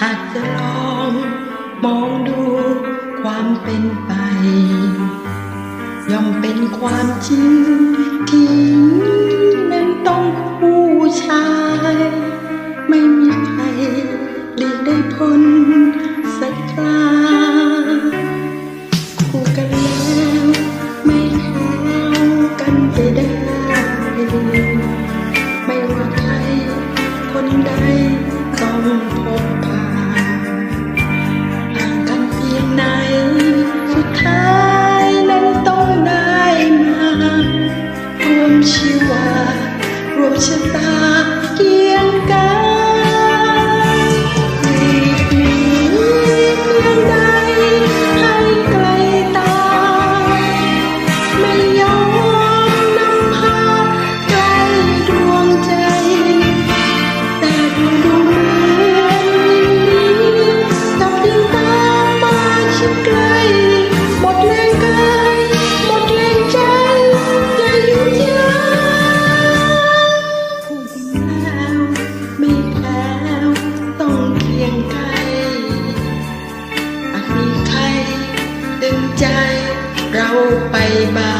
หากจะลองมองดูความเป็นไป ย่อมเป็นความจริงที่นั้นต้อง ต้องพบผ่านห่างกันเพียงไหน สุดท้ายนั้นต้องได้มา รวมชีวารวมชะตา ไปมา